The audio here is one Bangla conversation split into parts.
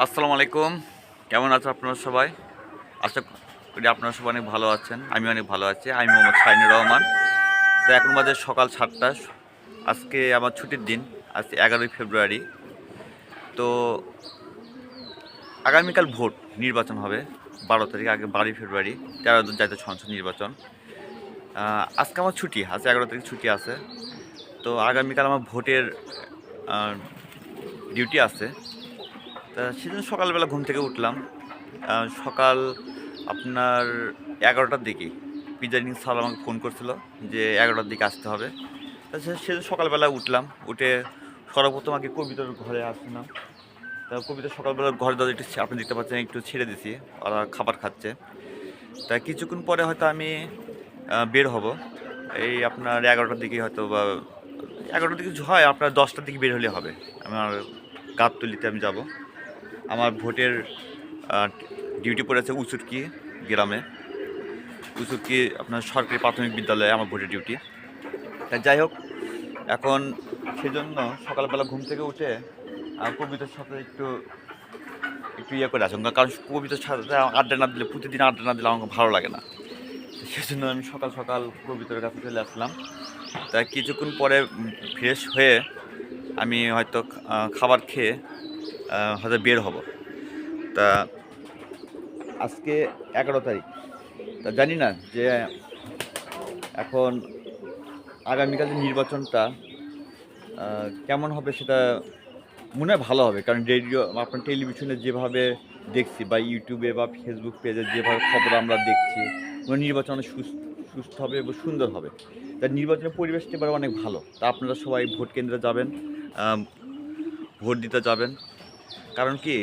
আসসালামু আলাইকুম। কেমন আছেন আপনারা সবাই? আশা করি আপনারা সবাই অনেক ভালো আছেন। আমি অনেক ভালো আছি। আমি মোহাম্মদ শাহিনুর রহমান। তো এখন বাজে সকাল সাতটা। আজকে আমার ছুটির দিন। আজকে এগারোই ফেব্রুয়ারি। তো আগামীকাল ভোট নির্বাচন হবে। বারো তারিখ, আগে বারোই ফেব্রুয়ারি। তেরো জাতীয় সংসদ নির্বাচন। আজকে আমার ছুটি। আছে এগারো তারিখ ছুটি আছে। তো আগামীকাল আমার ভোটের ডিউটি আছে। তা সেদিন সকালবেলা ঘুম থেকে উঠলাম। সকাল আপনার এগারোটার দিকে প্রিজাইডিং স্যার আমাকে ফোন করছিল যে এগারোটার দিকে আসতে হবে। তা সেদিন সকালবেলা উঠলাম, উঠে সর্বপ্রথম আগে কবিতার ঘরে আসলাম। তা কবিতা সকালবেলা ঘরে দাদা একটু আপনি দেখতে পাচ্ছেন, একটু ছেড়ে দিছি, ওরা খাবার খাচ্ছে। তা কিছুক্ষণ পরে হয়তো আমি বের হব। এই আপনার এগারোটার দিকে হয়তো বা, এগারোটার দিকে হয়, আপনার দশটার দিকে বের হলে হবে। আমার গাবতলিতে আমি যাব। আমার ভোটের ডিউটি পড়েছে উচুরকি গ্রামে। উচুরকি আপনার সরকারি প্রাথমিক বিদ্যালয়ে আমার ভোটের ডিউটি। তা যাই হোক, এখন সেজন্য সকালবেলা ঘুম থেকে উঠে কবিতার সাথে একটু একটু ইয়ে করে আসুন কারণ কবিতার সাথে আড্ডা না দিলে, প্রতিদিন আড্ডা না দিলে আমাকে ভালো লাগে না। সেজন্য আমি সকাল সকাল কবিতার কাছে চলে আসলাম। তা কিছুক্ষণ পরে ফ্রেশ হয়ে আমি হয়তো খাবার খেয়ে হয়তো বের হব। তা আজকে এগারো তারিখ। তা জানি না যে এখন আগামীকাল যে নির্বাচনটা কেমন হবে সেটা মনে হয় ভালো হবে। কারণ রেডিও, আপনার টেলিভিশনে যেভাবে দেখছি বা ইউটিউবে বা ফেসবুক পেজে যেভাবে খবর আমরা দেখছি নির্বাচন সুস্থ হবে এবং সুন্দর হবে। তা নির্বাচনের পরিবেশটা এবার অনেক ভালো। তা আপনারা সবাই ভোট কেন্দ্রে যাবেন ভোট দিতে যাবেন। কারণ কি?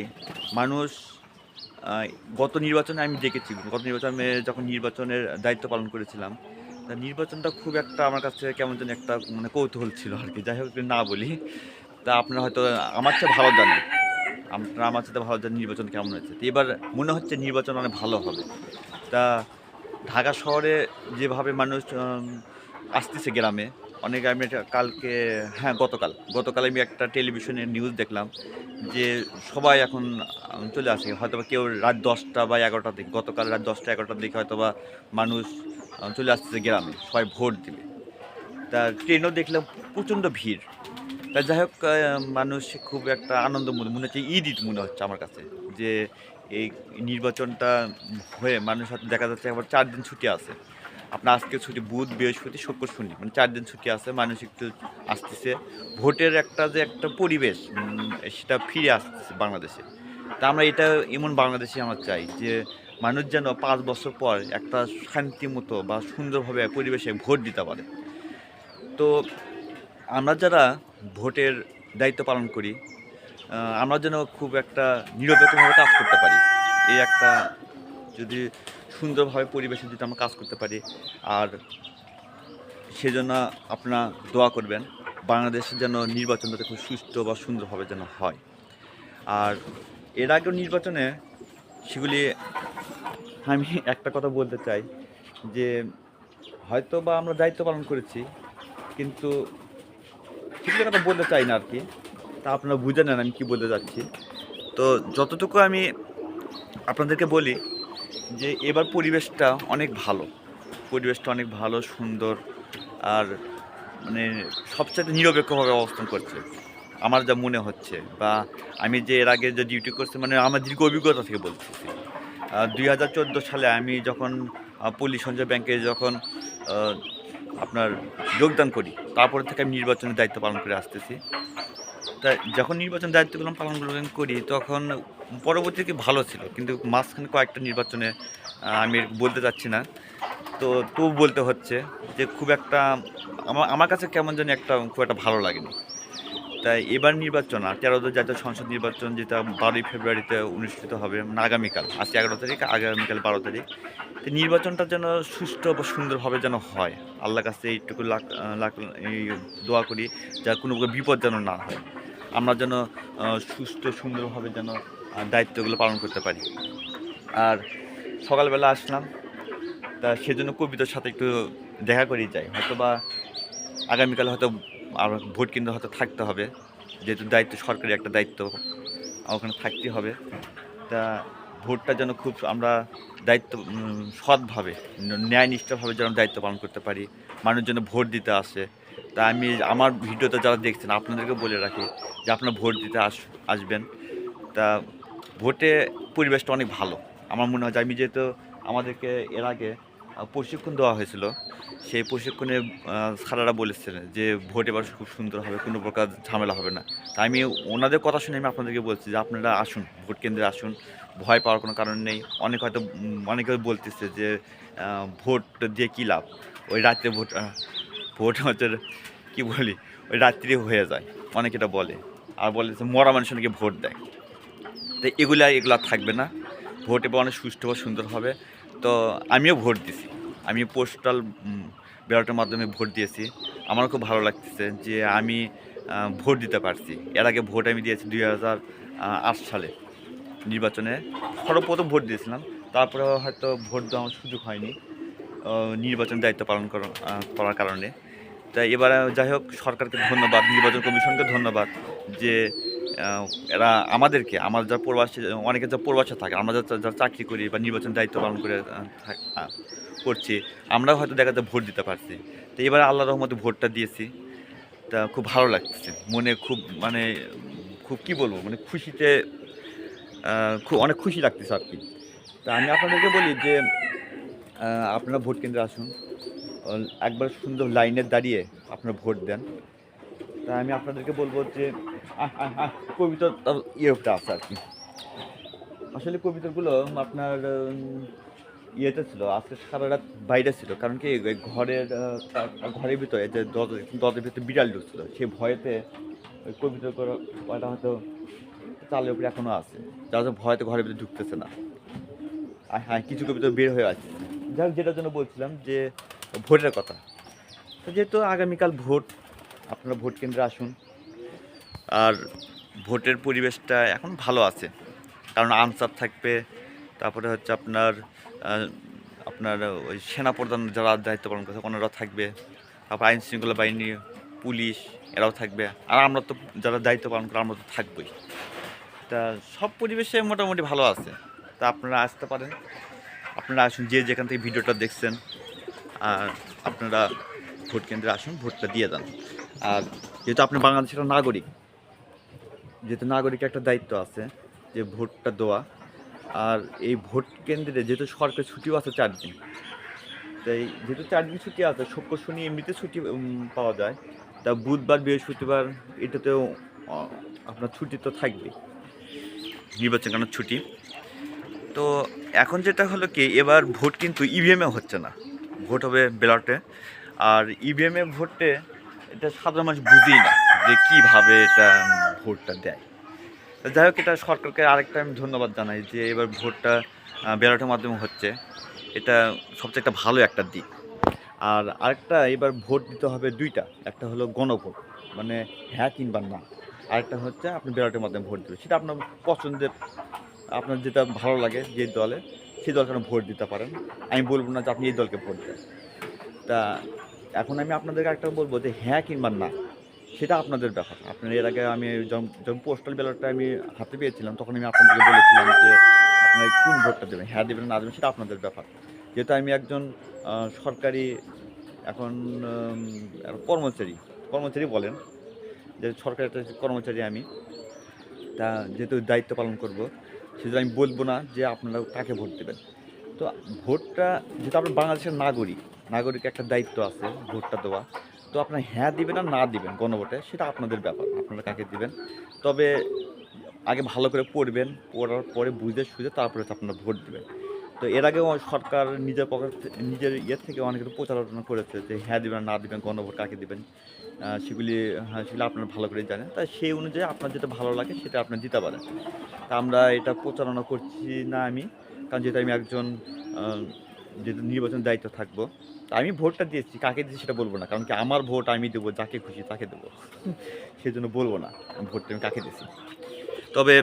মানুষ গত নির্বাচনে আমি দেখেছি, গত নির্বাচনে যখন নির্বাচনের দায়িত্ব পালন করেছিলাম নির্বাচনটা খুব একটা আমার কাছে কেমন যেন একটা মানে কৌতূহল ছিল আর কি। যাই হোক না বলি, তা আপনারা হয়তো আমার চেয়ে ভালো জানেন। আপনারা আমার সাথে ভালো জানেন নির্বাচন কেমন হয়েছে। তো এবার মনে হচ্ছে নির্বাচন অনেক ভালো হবে। তা ঢাকা শহরে যেভাবে মানুষ আসতেছে গ্রামে অনেক আমি কালকে হ্যাঁ গতকাল। গতকাল আমি একটা টেলিভিশনে নিউজ দেখলাম যে সবাই এখন চলে আসে। হয়তো কেউ রাত দশটা বা এগারোটার দিকে, গতকাল রাত দশটা এগারোটার দিকে হয়তো বা মানুষ চলে আসতেছে গ্রামে, সবাই ভোট দিবে। তা ট্রেনও দেখলাম প্রচণ্ড ভিড়। তা যাই হোক মানুষ খুব একটা আনন্দ মনে মনে হচ্ছে ঈদ ঈদ মনে হচ্ছে আমার কাছে যে এই নির্বাচনটা হয়ে মানুষ হয়তো দেখা যাচ্ছে আবার চার দিন ছুটি আছে। আপনার আজকে ছুটি, বুধ, বৃহস্পতি, শুক্র, শনি। মানে চার দিন ছুটি আছে মানুষ একটু আসতেছে। ভোটের একটা যে একটা পরিবেশ সেটা ফিরে আসতেছে বাংলাদেশে। তা আমরা এটা এমন বাংলাদেশে আমরা চাই যে মানুষ যেন পাঁচ বছর পর একটা শান্তিমতো বা সুন্দরভাবে পরিবেশে ভোট দিতে পারে। তো আমরা যারা ভোটের দায়িত্ব পালন করি আমরা যেন খুব একটা নিরপেক্ষভাবে কাজ করতে পারি। এই একটা যদি সুন্দরভাবে পরিবেশে যদি আমরা কাজ করতে পারি। আর সেজন্য আপনারা দোয়া করবেন বাংলাদেশের যেন নির্বাচনটা খুব সুষ্ঠু বা সুন্দরভাবে যেন হয়। আর এর আগেও নির্বাচনে সেগুলি আমি একটা কথা বলতে চাই যে, হয়তো বা আমরা দায়িত্ব পালন করেছি, কিন্তু সেগুলো কথা বলতে চাই না আর কি তা আপনারা বুঝে নেন আমি কী বলতে যাচ্ছি। তো যতটুকু আমি আপনাদেরকে বলি যে এবার পরিবেশটা অনেক ভালো। পরিবেশটা অনেক ভালো, সুন্দর আর মানে সবচেয়ে নিরপেক্ষভাবে অবস্থান করছে। আমার যা মনে হচ্ছে বা আমি যে এর আগে যে ডিউটি করছি মানে আমার দীর্ঘ অভিজ্ঞতা থেকে বলতেছি। দুই হাজার চোদ্দ সালে আমি যখন পল্লী সঞ্চয় ব্যাংকে যখন আপনার যোগদান করি, তারপরে থেকে আমি নির্বাচনের দায়িত্ব পালন করে আসতেছি। তা যখন নির্বাচন দায়িত্বগুলো পালন করি, তখন পরবর্তীতে ভালো ছিল? কিন্তু মাঝখানে কয়েকটা নির্বাচনে আমি বলতে চাচ্ছি না। তো তবু বলতে হচ্ছে যে, খুব একটা আমার আমার কাছে কেমন যেন একটা, খুব একটা ভালো লাগেনি। তাই এবার নির্বাচন, আর তেরো জাতীয় সংসদ নির্বাচন যেটা বারোই ফেব্রুয়ারিতে অনুষ্ঠিত হবে মানে আগামীকাল, আজকে এগারো তারিখ, আগামীকাল বারো তারিখ, তো নির্বাচনটা যেন সুষ্ঠু বা সুন্দরভাবে যেন হয়। আল্লাহর কাছে এইটুকু লাখ লাখ দোয়া করি, যা কোনো বিপদ যেন না হয়। আমরা যেন সুস্থ, সুন্দরভাবে যেন দায়িত্বগুলো পালন করতে পারি। আর সকালবেলা আসলাম, তা সেজন্য কবিতার সাথে একটু দেখা করেই যাই। হয়তো বা আগামীকাল হয়তো আর ভোট কেন্দ্র হয়তো থাকতে হবে, যেহেতু দায়িত্ব, সরকারি একটা দায়িত্ব, ওখানে থাকতে হবে। তা ভোটটা যেন খুব আমরা দায়িত্ব সৎভাবে, ন্যায়নিষ্ঠভাবে যেন দায়িত্ব পালন করতে পারি, মানুষ যেন ভোট দিতে আসে। তা আমি আমার ভিডিওতে যারা দেখছেন আপনাদেরকে বলে রাখি যে আপনারা ভোট দিতে আস আসবেন। তা ভোটে পরিবেশটা অনেক ভালো। আমার মনে হয় যে আমি যেহেতু আমাদেরকে এর আগে প্রশিক্ষণ দেওয়া হয়েছিল সেই প্রশিক্ষণে আহ, স্যারেরা বলেছিলেন যে ভোট এবার খুব সুন্দর হবে কোনো প্রকার ঝামেলা হবে না। তাই আমি ওনাদের কথা শুনে আমি আপনাদেরকে বলছি যে আপনারা আসুন ভোট কেন্দ্রে আসুন। ভয় পাওয়ার কোনো কারণ নেই। অনেক হয়তো অনেকে বলতেছে যে ভোট দিয়ে কী লাভ? ওই রাত্রে ভোট ভোট হচ্ছে কী বলি, ওই রাত্রি হয়ে যায়। অনেকে এটা বলে। আর বলে যে মরা মানুষ নাকি ভোট দেয়। তো এগুলা এগুলা থাকবে না। ভোট এবার অনেক সুষ্ঠু বা সুন্দর হবে। তো আমিও ভোট দিছি। আমি পোস্টাল ব্যালটের মাধ্যমে ভোট দিয়েছি। আমারও খুব ভালো লাগতেছে যে আমি ভোট দিতে পারছি। এর আগে ভোট আমি দিয়েছি দুই হাজার আট সালে নির্বাচনে। সর্বপ্রথম ভোট দিয়েছিলাম। তারপরে হয়তো ভোট দেওয়ার সুযোগ হয়নি। নির্বাচন দায়িত্ব পালন করা- করার কারণে। তাই এবারে যাই হোক, সরকারকে ধন্যবাদ, নির্বাচন কমিশনকে ধন্যবাদ যে এরা আমাদেরকে, আমার যা প্রবাসী, অনেকে যা প্রবাসে থাকে, আমরা যা যা চাকরি করি বা নির্বাচন দায়িত্ব পালন করে করছি, আমরাও হয়তো দেখা যায় ভোট দিতে পারছি। তো এবারে আল্লাহ রহমতে ভোটটা দিয়েছি। তা খুব ভালো লাগছে মনে খুব মানে খুব কি বলব মানে খুশিতে খুব অনেক খুশি লাগতেছে আর কি। তা আমি আপনাদেরকে বলি যে আপনারা ভোট কেন্দ্রে আসুন। একবার সুন্দর লাইনে দাঁড়িয়ে আপনারা ভোট দেন। তা আমি আপনাদেরকে বলব যে কবিতা ইয়েটা আছে আর কি। আসলে কবিতাগুলো আপনার ইয়েতে ছিল, আজকে সারা রাত বাইরে ছিল। কারণ কি ঘরের ঘরের ভিতরে যে দরজা দরজার ভিতরে বিড়াল ঢুকছিল, সেই ভয়েতে ওই কবিতা করাটা হয়তো চালের উপরে এখনও আছে। যার জন্য ভয়তে ঘরের ভিতরে ঢুকতেছে না। আর হ্যাঁ কিছু কবিতা বের হয়ে আছে যাই যেটার জন্য বলছিলাম যে ভোটের কথা। তো যেহেতু আগামীকাল ভোট, আপনারা ভোট কেন্দ্রে আসুন। আর ভোটের পরিবেশটা এখন ভালো আছে। কারণ আনসার থাকবে, তারপরে হচ্ছে আপনার আপনার ওই সেনাপ্রধান যারা দায়িত্ব পালন করছে, ওনারাও থাকবে। তারপর আইন শৃঙ্খলা বাহিনী, পুলিশ, এরাও থাকবে। আর আমরা তো যারা দায়িত্ব পালন করে, আমরা তো থাকবোই। তা সব পরিবেশে মোটামুটি ভালো আছে। তা আপনারা আসতে পারেন। আপনারা আসুন, যে যেখান থেকে ভিডিওটা দেখছেন। আর আপনারা ভোট কেন্দ্রে আসুন, ভোটটা দিয়ে দেন। আর যেহেতু আপনি বাংলাদেশের নাগরিক, যেহেতু নাগরিকের একটা দায়িত্ব আছে যে ভোটটা দেওয়া, আর এই ভোট কেন্দ্রে যেহেতু সরকারি ছুটিও আছে চার দিন, তাই যেহেতু চার দিন ছুটি আছে, শুক্র, শনি এমনিতে ছুটি পাওয়া যায়। তা বুধবার, বৃহস্পতিবার এটাতেও আপনার ছুটি তো থাকবে নির্বাচন কারণ ছুটি? তো এখন যেটা হলো কি, এবার ভোট কিন্তু ইভিএমে হচ্ছে না। ভোট হবে ব্যালটে। আর ইভিএমে ভোটে এটা সাধারণ মানুষ বুঝেই না যে কীভাবে এটা ভোটটা দেয়। যাই হোক, এটা সরকারকে আরেকটা আমি ধন্যবাদ জানাই যে এবার ভোটটা ব্যালটের মাধ্যমে হচ্ছে। এটা সবচেয়ে একটা ভালো একটা দিক। আর আরেকটা, এবার ভোট দিতে হবে দুইটা। একটা হলো গণভোট মানে হ্যাঁ কিংবা না। আরেকটা হচ্ছে আপনি ব্যালটের মাধ্যমে ভোট দেবেন। সেটা আপনার পছন্দের, আপনার যেটা ভালো লাগে যে দলে। সেই দলকে আপনি ভোট দিতে পারেন? আমি বলব না যে আপনি এই দলকে ভোট দেন। তা এখন আমি আপনাদেরকে একটা বলব যে হ্যাঁ কিংবা না, সেটা আপনাদের ব্যাপার। আপনার এর আগে আমি যখন পোস্টাল ব্যালটটা আমি হাতে পেয়েছিলাম, তখন আমি আপনাদেরকে বলেছিলাম যে আপনারা কোন ভোটটা দেবেন হ্যাঁ দেবেন না দেবেন, সেটা আপনাদের ব্যাপার। যেহেতু আমি একজন সরকারি এখন কর্মচারী কর্মচারী বলেন, যে সরকারি একটা কর্মচারী আমি। তা যেহেতু দায়িত্ব পালন করব সেজন্য আমি বলব না যে আপনারা কাকে ভোট দেবেন। তো ভোটটা যেহেতু আপনার বাংলাদেশের নাগরিক নাগরিক একটা দায়িত্ব আছে ভোটটা দেওয়া। তো আপনার হ্যাঁ দিবেন আর না দিবেন গণভোটে, সেটা আপনাদের ব্যাপার, আপনারা কাকে দিবেন। তবে আগে ভালো করে পড়বেন, পড়ার পরে বুঝে সুঝে তারপরে আপনারা ভোট দিবেন। তো এর আগেও সরকার নিজের পকেট নিজের ইয়ের থেকে অনেক কিছু প্রচারণা করেছে যে হ্যাঁ দিবেন, না দিবেন, গণভোট কাকে দেবেন সেগুলি হ্যাঁ সেগুলি আপনারা ভালো করে জানেন। তাই সেই অনুযায়ী আপনার যেটা ভালো লাগে সেটা আপনার দিতে পারেন। তা আমরা এটা প্রচারণা করছি না আমি, কারণ যেহেতু আমি একজন যেহেতু নির্বাচন দায়িত্ব থাকব, তা আমি ভোটটা দিয়েছি। কাকে দিয়েছি সেটা বলব না, কারণ কি আমার ভোট আমি দেবো, যাকে খুশি তাকে দেবো। সেই জন্য বলব না, ভোটটা আমি কাকে দিয়েছি। তবে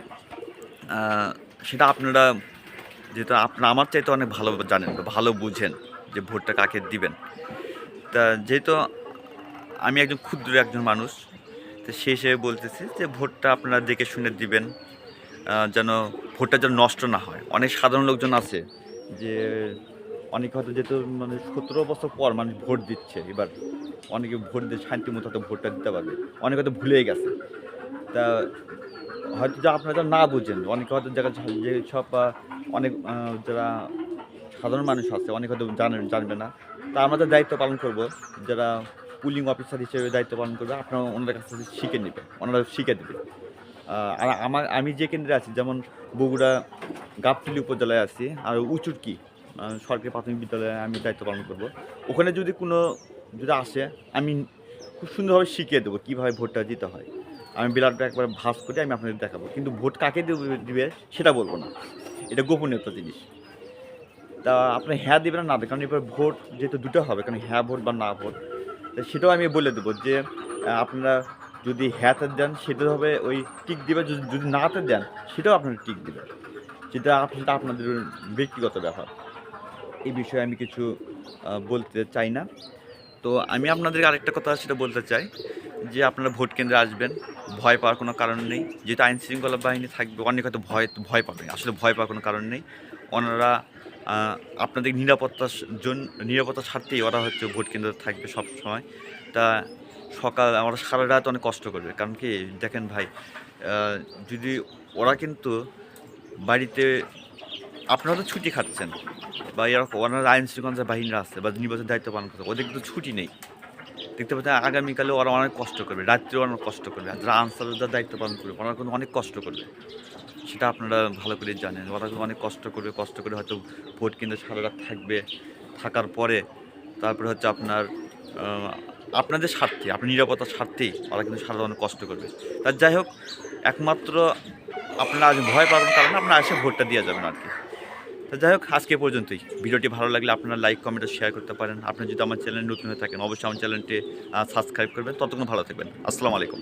সেটা আপনারা যেহেতু আপনারা আমার চাইতে অনেক ভালো জানেন ভালো বুঝেন যে ভোটটা কাকে দিবেন। তা যেহেতু আমি একজন ক্ষুদ্র একজন মানুষ, তো সেই হিসেবে বলতেছি যে ভোটটা আপনারা দেখে শুনে দিবেন যেন ভোটটা যেন নষ্ট না হয়। অনেক সাধারণ লোকজন আছে যে অনেকে হয়তো যেহেতু মানে সতেরো বছর পর মানুষ ভোট দিচ্ছে, এবার অনেকে ভোট দিয়ে শান্তি মতো হয়তো ভোটটা দিতে পারবে। অনেকে হয়তো ভুলেই গেছে। তা হয়তো যা আপনারা না বুঝেন অনেকে হয়তো যারা যে সব অনেক যারা সাধারণ মানুষ আছে অনেক হয়তো জানেন জানবে না। তা আমাদের দায়িত্ব পালন করব। যারা পুলিং অফিসার হিসেবে দায়িত্ব পালন করবে আপনারা ওনাদের কাছ থেকে শিখে নেবে ওনারা শিখে দেবে। আর আমার আমি যে কেন্দ্রে আছি যেমন বগুড়া গাবতলি উপজেলায় আছি আর উচুরকি আহ, সরকারি প্রাথমিক বিদ্যালয়ে আমি দায়িত্ব পালন করব। ওখানে যদি কোনো যদি আসে আমি খুব সুন্দরভাবে শিখিয়ে দেবো কীভাবে ভোটটা দিতে হয়। আমি বিলাটটা একবার ভাস করে আমি আপনাদের দেখাবো। কিন্তু ভোট কাকে দেবে সেটা বলব না। এটা গোপনীয়তা জিনিস। তা আপনি হ্যাঁ দেবেন না দেবেন কারণ এবার ভোট যেহেতু দুটো হবে, কারণ হ্যাঁ ভোট বা না ভোট, তা সেটাও আমি বলে দেবো যে আপনারা যদি হ্যাঁতে দেন, সেটা হবে ওই টিক দিবে। যদি যদি নাতে দেন, সেটাও আপনারা টিক দিবে। সেটা সেটা আপনাদের ব্যক্তিগত ব্যাপার। এই বিষয়ে আমি কিছু বলতে চাই না। তো আমি আপনাদেরকে আরেকটা কথা সেটা বলতে চাই। যে আপনারা ভোট কেন্দ্রে আসবেন, ভয় পাওয়ার কোনো কারণ নেই। যেহেতু আইন শৃঙ্খলা বাহিনী থাকবে, অনেক হয়তো ভয় ভয় পাবে। আসলে ভয় পাওয়ার কোনো কারণ নেই। ওনারা আপনাদের নিরাপত্তার জন্য নিরাপত্তার স্বার্থেই ওরা হচ্ছে ভোট কেন্দ্রে থাকবে সব সময় তা সকাল, আমরা সারা রাত অনেক কষ্ট করবে। কারণ কি, দেখেন ভাই যদি ওরা কিন্তু বাড়িতে, আপনারা তো ছুটি খাচ্ছেন, বা এরকম ওনারা আইন শৃঙ্খলা বাহিনীরা আছে, বা নির্বাচন দায়িত্ব পালন করছে, ওদের কিন্তু ছুটি নেই। দেখতে পাচ্ছেন আগামীকালে ওরা অনেক কষ্ট করবে, রাত্রেও অনেক কষ্ট করবে, আর যারা আনসারদার দায়িত্ব পালন করবে, ওরা কিন্তু অনেক কষ্ট করবে। সেটা আপনারা ভালো করে জানেন, ওরা কিন্তু অনেক কষ্ট করবে, কষ্ট করে হয়তো ভোট কেন্দ্রে সারা থাকবে, থাকার পরে তারপরে হচ্ছে আপনার আপনাদের স্বার্থে, আপনার নিরাপত্তার স্বার্থেই ওরা কিন্তু সারা অনেক কষ্ট করবে। তার যাই হোক, একমাত্র আপনারা আজ ভয় পাবেন, কারণ আপনারা এসে ভোটটা দিয়ে যাবেন আর কি। তো যাই হোক, আজকে পর্যন্তই। ভিডিওটি ভালো লাগলে আপনারা লাইক কমেন্ট শেয়ার করতে পারেন। আপনি যদি আমার চ্যানেল নতুন হয়ে থাকেন, অবশ্যই আমার চ্যানেলটি সাবস্ক্রাইব করবেন। ততক্ষণ ভালো থাকবেন। আসসালামু আলাইকুম।